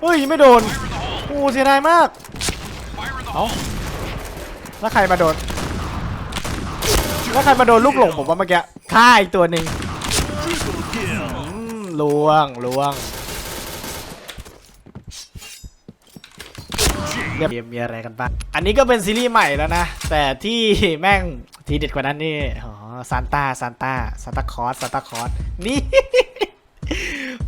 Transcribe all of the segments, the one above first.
เฮ้ยไม่โดนโอ้เสียดายมากเอาแล้วใครมาโดนแล้วใครมาโดนลูกหลงผมว่าเมื่อกี้ฆ่าอีกตัวหนึ่งลวงลวงเรียบมีอะไรกันบ้าง อันนี้ก็เป็นซีรีส์ใหม่แล้วนะ แต่ที่แม่งทีเด็ดกว่านั้นนี่ อ๋อซานต้าซานต้าซานตาคอสซานตาคอสนี่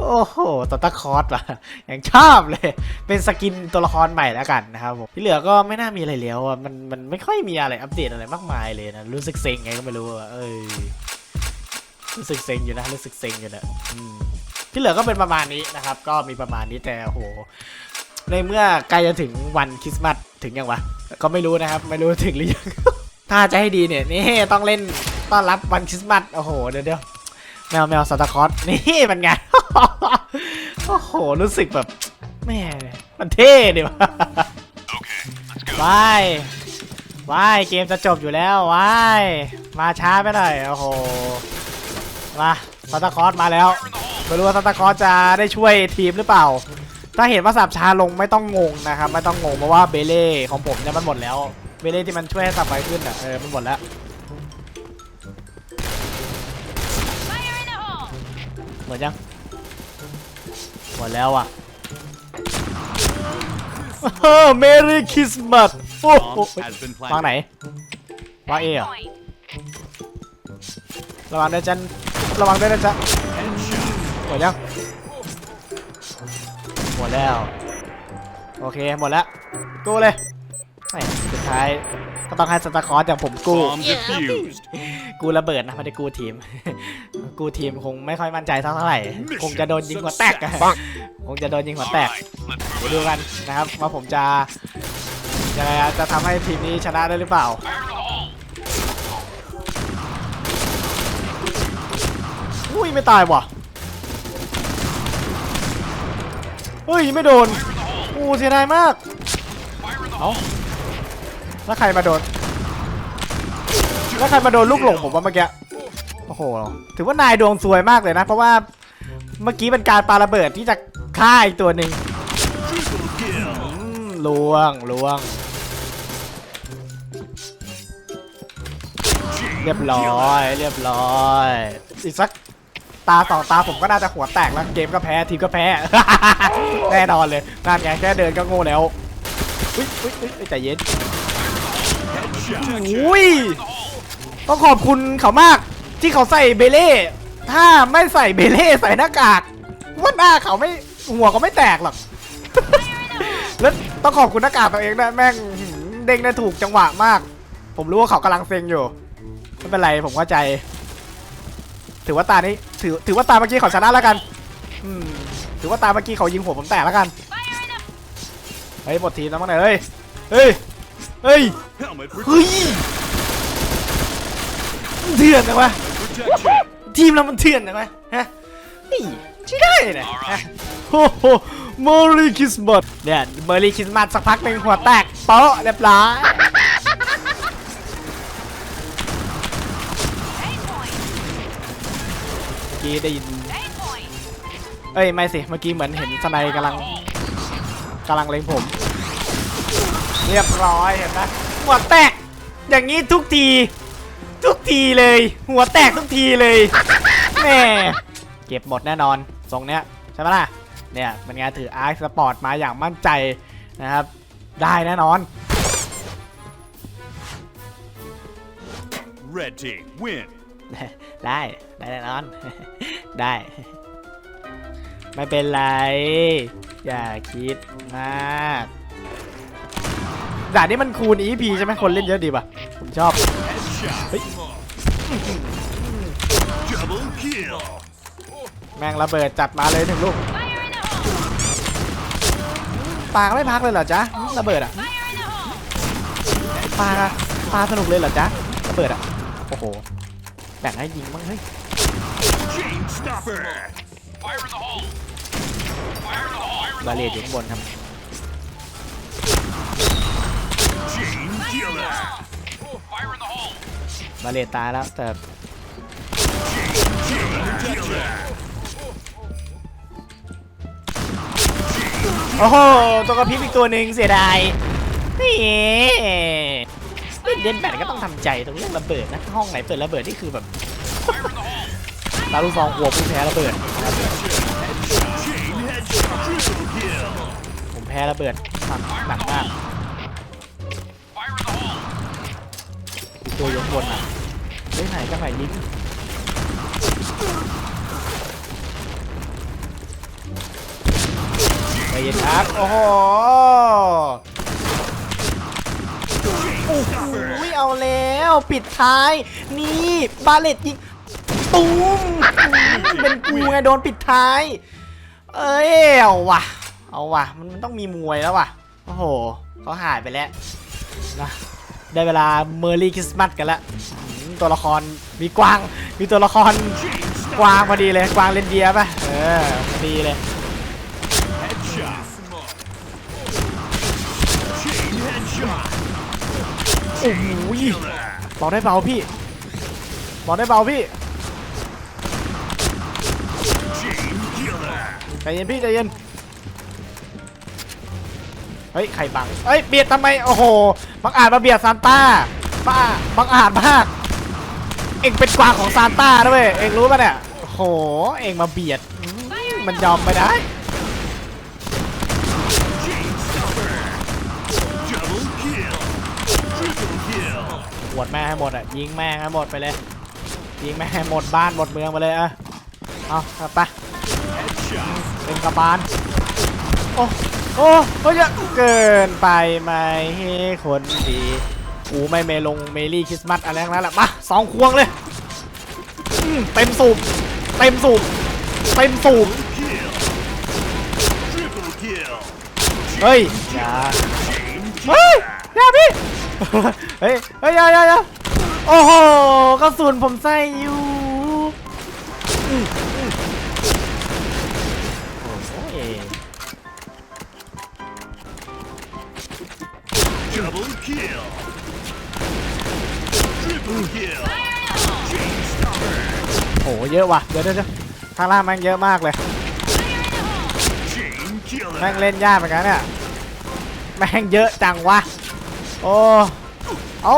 โอ้โหซานตาคอสว่ะยังชอบเลย เป็นสกินตัวละครใหม่แล้วกันนะครับผมที่เหลือก็ไม่น่ามีอะไรแล้วอะมันมันไม่ค่อยมีอะไรอัปเดตอะไรมากมายเลยนะรู้สึกเซ็งไงก็ไม่รู้อะเอ้ยรู้สึกเซ็งอยู่นะรู้สึกเซ็งอยู่นะที่เหลือก็เป็นประมาณนี้นะครับ ก็มีประมาณนี้แต่โอ้โหในเมื่อใกล้จะถึงวันคริสต์มาสถึงยังวะก็ไม่รู้นะครับ ไม่รู้ถึงหรือยังถ้าจะให้ดีเนี่ยนี่ต้องเล่นต้อนรับวันคริสต์มาสโอ้โหเดี๋ยวเดี๋ยว แมวแมวซานตาคลอสนี่มันไง โอ้โห รู้สึกแบบแม่มันเท่ดิวะวายายเกมจะจบอยู่แล้ววายมาช้าไปหน่อยโอ้โห มาซานตาคลอสมาแล้วไม่รู้ว่าซานตาคลอสจะได้ช่วยทีมหรือเปล่า ถ้าเห็นว่าสับช้าลงไม่ต้องงงนะครับ ไม่ต้องงงเพราะว่าเบเล่ของผมเนี่ยมันหมดแล้ว เบเล่ที่มันช่วยให้สับไวขึ้นอะเออมันหมดแล้ว มดยัง หมดแล้วอะเมรี่คริสต์มาสโอ้โห Bomb has been วางไหน planted. วางเอเหรอ Point. ระวังด้วยจันระวังด้วยนะจ๊ะ Headshot. หมดยังหมดแล้ว โอเค หมดแล้ว กู้เลยไม่สุดท้ายก็ต้องให้สตาร์คอร์สอย่างผมกู้ Bomb defused. กูระเบิดนะไม่ได้กูทีม กูทีมคงไม่ค่อยมั่นใจเท่าไหร่ คงจะโดนยิงหัวแตกอะคงจะโดนยิงหัวแตก Alright, let's เดี๋ยวดูกันนะครับว่าผมจะยังไงอะจะทำให้ทีมนี้ชนะได้หรือเปล่าอุ้ยไม่ตายว่ะเฮ้ยไม่โดนอู้เสียดายมากเอ้าแล้วใครมาโดนแล้วใครมาโดนลูกหลงผมว่าเมื่อกี้โอ้โห ถือว่านายดวงซวยมากเลยนะ เพราะว่าเมื่อกี้เป็นการปาระเบิดที่จะฆ่าอีกตัวหนึ่งลวงลวง เรียบร้อย เรียบร้อย อีกสักตาสองตาผมก็น่าจะหัวแตกแล้วเกมก็แพ้ทีมก็แพ้ แน่นอนเลยนั่นไงแค่เดินก็โง่แล้วอุ้ยอุ้ยอุ้ยใจเย็นอุ้ยต้องขอบคุณเขามาก ที่เขาใส่เบเล่ ถ้าไม่ใส่เบเล่ใส่หน้ากากว่าหน้าเขาไม่หัวก็ไม่แตกหรอก แล้วต้องขอบคุณหน้ากากตัวเองด้วยแม่งหืมเด้งได้ถูกจังหวะมาก ผมรู้ว่าเขากำลังเซ็งอยู่ไม่เป็นไรผมเข้าใจ ถือว่าตานี้ถือถือว่าตาเมื่อกี้เขาชนะแล้วกันอืมถือว่าตาเมื่อกี้เขายิงหัวผมแตกแล้วกัน Fire in the เฮ้ยหมดทีมแล้วมั้งเนี่ยเฮ้ยเฮ้ยเฮ้ย Helmet เฮ้ยมันเถื่อนนะวะ protection. ทีมเรามันเถื่อนนะวะฮะนี่ใช่ได้นะฮะโอ้โหมอรี่คริสต์มาสเนี่ยเมอรี่คริสต์มาสสักพักหนึ่งหัวแตกเปาะเรียบร้อย eight point. เมื่อกี้ได้ยิน Eight point. เอ้ยไม่สิ เมื่อกี้เหมือนเห็นสไนกำลังกำลังเล็งผม เรียบร้อยเห็นไหมหัวแตก อย่างนี้ทุกที ทุกทีเลย หัวแตกทุกทีเลยแม่เก็บหมดแน่นอนทรงเนี้ยใช่ไหมล่ะเนี่ยเป็นไงถืออาร์คสปอร์ตมาอย่างมั่นใจนะครับ ได้แน่นอน Red team win. ได้ได้แน่นอน ได้ ไม่เป็นไร อย่าคิดมากด่านนี้มันคูณ EP ใช่ไหมคนเล่นเยอะดีป่ะ ผมชอบ แม่งระเบิดจัดมาเลยถึงลูกปาไม่พักเลยเหรอจ๊ะระเบิดอะปาปาสนุกเลยเหรอจ๊ะระเบิดอะโอ้โหแบ่งให้ยิงบ้างเฮ้ยบาเลตอยู่ข้างบนครับ บาเลตตายแล้วแต่โอ้โหตัวกระพริบอีกตัวหนึ่งเสียดายนี่เล่นเล่นแบบก็ต้องทำใจตรงเรื่องระเบิดนะ ห้องไหนเปิดระเบิดนี่คือแบบตาลูกซองหัวผู้แพ้ระเบิดผมแพ้ระเบิดหนักมาก ตัวยกบนอะเฮ้ยไหนจังไหนยิงใจเย็นครับโอ้โหโอ้โหเอาแล้วปิดท้าย นี่บาเลตยิงตูมเป็นกูไงโดนปิดท้าย เอ้ยเอาว่ะ เอาว่ะ มันมันต้องมีมวยแล้วว่ะโอ้โหเขาหายไปแล้วนะ ได้เวลาเมอร์รี่คริสต์มาสกันแล้วตัวละครมีกวาง มีตัวละครกวางพอดีเลยกวางเลนเดียป่ะเออพอดีเลยโอ้โหบอกได้เบาพี่บอกได้เบาพี่ใจเย็นพี่ใจเย็น เฮ้ยใครบังเฮ้ยเบียดทำไมโอ้โหบังอาจมาเบียดซานต้าบ้าบังอาจมากเอ็งเป็นกวางของซานต้าด้วยเอ็งรู้ป่ะเนี่ยโอ้โหเอ็งมาเบียดมันยอมไม่ได้ Chain stopper. Double kill. Triple kill. หวดแม่ให้หมดอะยิงแม่งให้หมดไปเลยยิงแม่ให้หมดบ้านหมดเมืองไปเลยอะเอาไปเป็นกระบาลโอ้ โอ้เฮ้ยเกินไปไหมให้คนดีกูไม่เมลงเมลี่คริสต์มาสอะไรทั้งนั้นแหละมาสองควงเลยเต็มสูบเต็มสูบเต็มสูบเฮ้ยอย่าเฮ้ยอย่าพี่เฮ้ยเฮ้ยาอย่าอย่าโอ้โหกระสุนผมใส่อยู่ โอ้โหเยอะว่ะ เดี๋ยวเดี๋ยวเยวข้างล่างแม่งเยอะมากเลย แม่งเล่นยากเหมือนกันเนี่ย แม่งเยอะจังวะ โอ้เอ้า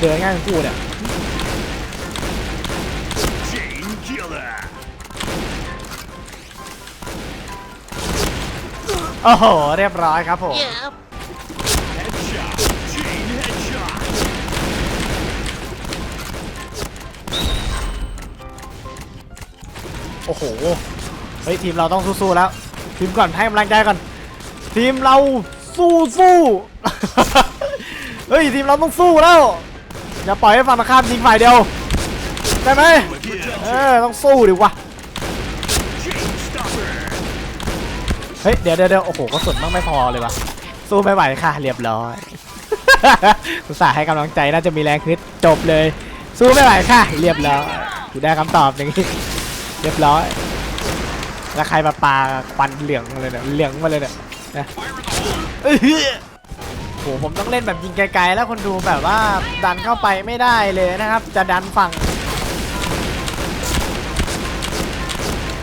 เดินง่ายทั้งคู่เนี่ยโอ้โห เรียบร้อยครับผม โอ้โห เฮ้ยทีมเราต้องสู้ๆแล้ว ทีมก่อนให้กำลังใจก่อน ทีมเราสู้สู้เฮ้ยทีมเราต้องสู้แล้ว อย่าปล่อยให้ฝั่งตรงข้ามยิงฝ่ายเดียวได้ไหมเออต้องสู้ดิวะ Chain stopper. เฮ้ยเดี๋ยวเดี๋ยวโอ้โหก็สุดมากไม่พอเลยวะสู้ไม่ไหวค่ะเรียบร้อยอุตส่าห์ให้กำลังใจน่าจะมีแรงขึ้นจบเลย สู้ไม่ไหวค่ะ เรียบร้อยกูได้คำตอบอย่างนี้ เรียบร้อย แล้วใครมาปาควันเหลืองเลยเนี่ย เหลืองมาเลยเนี่ยนะเอ้ยโหผมต้องเล่นแบบยิงไกลๆ แล้วคนดูแบบว่าดันเข้าไปไม่ได้เลยนะครับ จะดันฝั่ง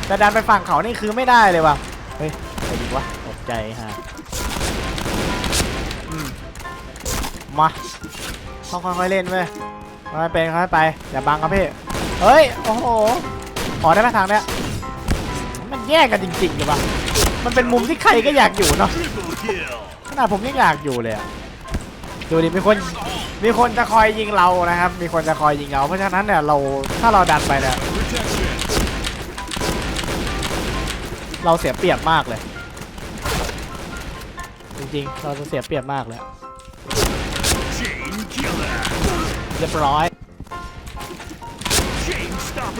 จะดันไปฝั่งเขานี่คือไม่ได้เลยว่ะ เฮ้ยใครยิงวะตกใจฮะมาต้องค่อยๆเล่นเว้ยค่อยๆเป็นค่อยๆไป อย่าบังครับพี่ เฮ้ย โอ้โห ขอได้ไหมทางเนี้ยมันแย่กันจริงๆเลยปะมันเป็นมุมที่ใครก็อยากอยู่เนาะขนาดผมยังอยากอยู่เลยอะดูดิมีคนมีคนจะคอยยิงเรานะครับ มีคนจะคอยยิงเรา เพราะฉะนั้นเนี่ยเราถ้าเราดันไปเนี่ยเราเสียเปรียบมากเลย จริงๆ เราจะเสียเปรียบมากเลยเรียบร้อย โ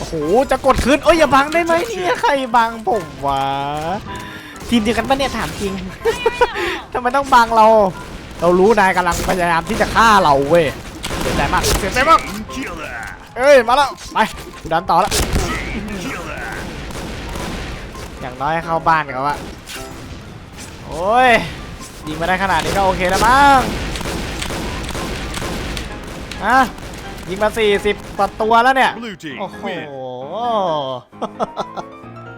อ้โห จะกดขึ้นเอ้ยอย่าบังได้ไหมเนี่ยใครบังผมวะ ทีมเดียวกันปะเนี่ยถามจริง ทำไมต้องบังเรา เรารู้นายกำลังพยายามที่จะฆ่าเราเว้ย เสียใจมาก เสียใจมาก เอ้ย มาแล้ว ไปกูดันต่อแล้ว Chain killer. อย่างน้อยเข้าบ้านเขาอะโอ้ย ยิงมาได้ขนาดนี้ก็โอเคแล้วมั้งฮะยิงมา 40กว่าตัวแล้วเนี่ย Blue team โอ้โห win.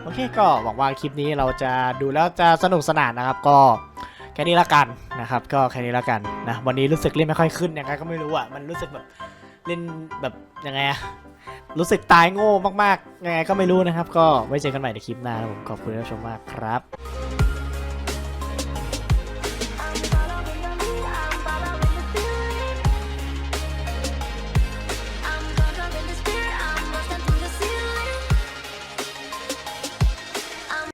โอเคก็หวังว่าคลิปนี้เราจะดูแล้วจะสนุกสนานนะครับ ก็แค่นี้ละกันนะครับ ก็แค่นี้ละกันนะ วันนี้รู้สึกเล่นไม่ค่อยขึ้นยังไงก็ไม่รู้อะ มันรู้สึกแบบ เล่นแบบยังไงอะรู้สึกตายโง่มากๆยังไงก็ไม่รู้นะครับ ก็ไว้เจอกันใหม่ในคลิปหน้านะผมขอบคุณที่รับชมมากครับ